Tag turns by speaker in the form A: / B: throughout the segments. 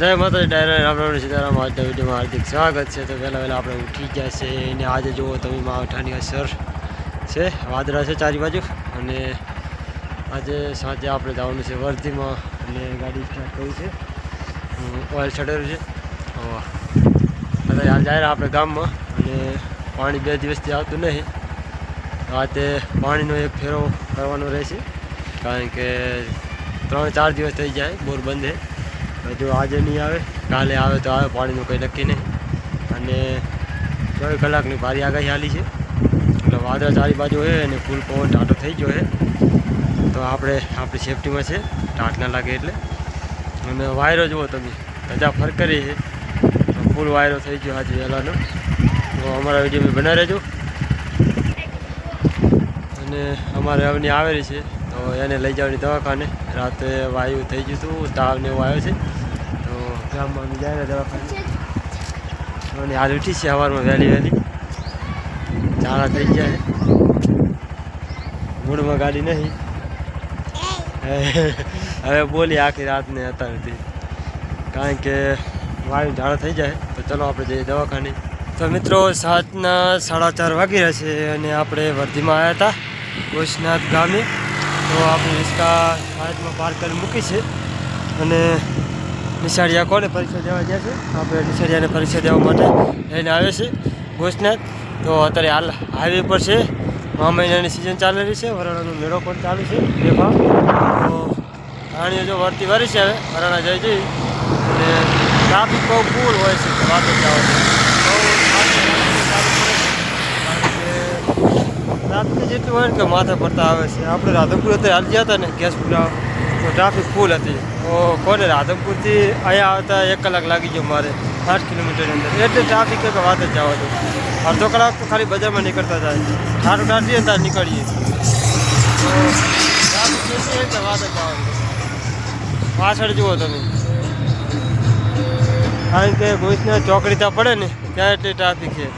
A: જય માતા ડાયરા રામ રામ સીતારામ. આજના વિડીયોમાં હાર્દિક સ્વાગત છે. તો પહેલાં વહેલા આપણે ઉઠી ગયા છે અને આજે જુઓ તમે માવઠાની અસર છે, વાદળા છે ચારી બાજુ. અને આજે સાંજે આપણે જવાનું છે વર્ધીમાં અને ગાડી સ્ટાર્ટ કરી છે. ઓઇલ ચડેલું છે. અત્યારે જાય આપણે ગામમાં અને પાણી બે દિવસથી આવતું નહીં. રાતે પાણીનો એક ફેરો કરવાનો રહેશે. કારણ કે ત્રણ ચાર દિવસ થઈ જાય, બોર બંધ છે. જો આજે નહીં આવે, કાલે આવે તો આવે, પાણીનું કંઈ નક્કી નહીં. અને ચોવીસ કલાકની ભારી આગાહી હાલી છે. એટલે વાદળા ચારી બાજુ હોય અને ફૂલ પવન ટાટો થઈ ગયો છે. તો આપણે આપણી સેફટીમાં છે ટાટ ના લાગે એટલે. અને વાયરો જુઓ તમે, રજા ફરકરી છે. ફૂલ વાયરો થઈ ગયો આજે વહેલાનો તો અમારા વીડિયો બના રહેજો. અને અમારે અવની આવેલી છે. તો એને લઈ જવાની દવાખાને. રાતે વાયુ થઈ ગયું હતું, તાવ ને એવું આવ્યો છે. તો ગામમાં જાય દવાખાને. હાલ ઉઠી છે સવારમાં વહેલી વહેલી. ઝાડા થઈ જાય મૂળમાં ગાડી નહીં. હવે બોલી આખી રાતને હતા નથી કારણ કે વાયુ ઝાડા થઈ જાય, તો ચલો આપણે જઈએ દવાખાને. તો મિત્રો સાતના સાડા ચાર વાગી રહ્યા છે અને આપણે વર્ધીમાં આવ્યા હતા. ગોશનાથ ગામે. તો આપણે રિસ્કા ભારતમાં પાર્ક કરી મૂકી છે. અને નિશાળિયા કોને પરીક્ષા દેવા ગયા છે? આપણે નિશાળિયાને પરીક્ષા દેવા માટે લઈને આવે છે ગોશનાથ તો અત્યારે હાલ હાઈવે પર છે. મહા મહિનાની સિઝન ચાલી છે. વરાણાનો મેળો પણ ચાલુ છે. બેફામ તો રાણીઓ જો વળતી વરી છે હવે. વરાણા જઈ જઈ અને ટ્રાફિક બહુ ફૂલ હોય છે. વાત જવા દે. બહુ ટ્રાફિક જેટલું હોય ને કે માથા પડતા આવે છે. આપણે રાધનપુર અત્યારે હાલ ગયા હતા ને ગેસ પૂરા તો ટ્રાફિક ફૂલ હતી. તો કોને રાધનપુરથી અહીંયા આવતા એક કલાક લાગી ગયો મારે, આઠ કિલોમીટરની અંદર. એટલે ટ્રાફિક કે વાત જ જવા દો. અડધો કલાક તો ખાલી બજારમાં નીકળતા જાય ઠાઠું ઠાઠીએ ને ત્યાં નીકળીએ. તો ટ્રાફિક એટલી હોય કે વાત જ જવા દો. પાછળ જુઓ તમે. કારણ કે ભુજના ચોકડી ત્યાં પડે ને, ત્યાં એટલી ટ્રાફિક છે.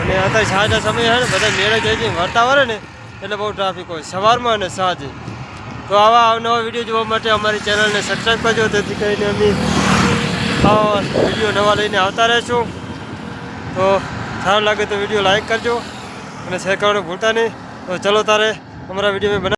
A: અને અત્યારે સાંજના સમય છે ને, બધા મેળે જઈ જઈને વળતા વળે ને, એટલે બહુ ટ્રાફિક હોય. સવારમાં અને સાંજે. તો આવા અવનવા વીડિયો જોવા માટે અમારી ચેનલને સબસ્ક્રાઈબ કરજો. તેથી કરીને અમે આવા વીડિયો નવા લઈને આવતા રહેશું. તો સારું લાગે તો વીડિયો લાઈક કરજો અને શેર કરવાનું ભૂલતા નહીં. તો ચલો તારે અમારા વીડિયો બના